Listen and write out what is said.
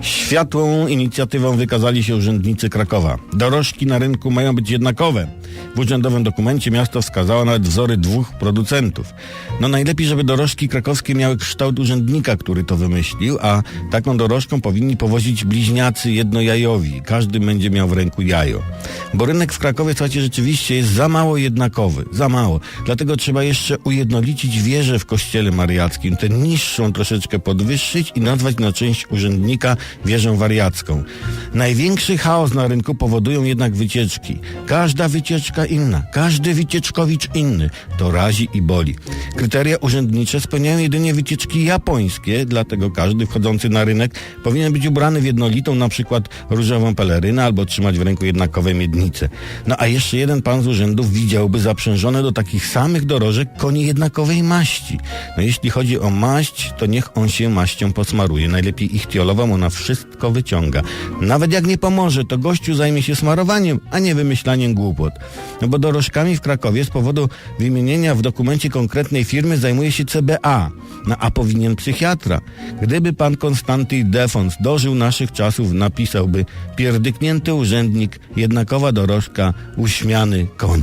Światłą inicjatywą wykazali się urzędnicy Krakowa. Dorożki na rynku mają być jednakowe. W urzędowym dokumencie miasto wskazało nawet wzory dwóch producentów. No najlepiej, żeby dorożki krakowskie miały kształt urzędnika, który to wymyślił, a taką dorożką powinni powozić bliźniacy jednojajowi. Każdy będzie miał w ręku jajo. Bo rynek w Krakowie, słuchajcie, rzeczywiście jest za mało jednakowy. Za mało. Dlatego trzeba jeszcze ujednolicić wieżę w kościele mariackim, tę niższą troszeczkę podwyższyć i nazwać na część urzędnika wieżę wariacką. Największy chaos na rynku powodują jednak wycieczki. Każda wycieczka inna, każdy wycieczkowicz inny. To razi i boli. Kryteria urzędnicze spełniają jedynie wycieczki japońskie, dlatego każdy wchodzący na rynek powinien być ubrany w jednolitą, na przykład różową pelerynę albo trzymać w ręku jednakowe miednice. No a jeszcze jeden pan z urzędów widziałby zaprzężone do takich samych dorożek konie jednakowej maści. No jeśli chodzi o maść, to niech on się maścią posmaruje. Najlepiej ichtiolową ona wszystko wyciąga. Nawet jak nie pomoże, to gościu zajmie się smarowaniem, a nie wymyślaniem głupot. No bo dorożkami w Krakowie z powodu wymienienia w dokumencie konkretnej firmy zajmuje się CBA. No a powinien psychiatra. Gdyby pan Konstanty Defons dożył naszych czasów, napisałby pierdyknięty urzędnik, jednakowa dorożka, uśmiany koń.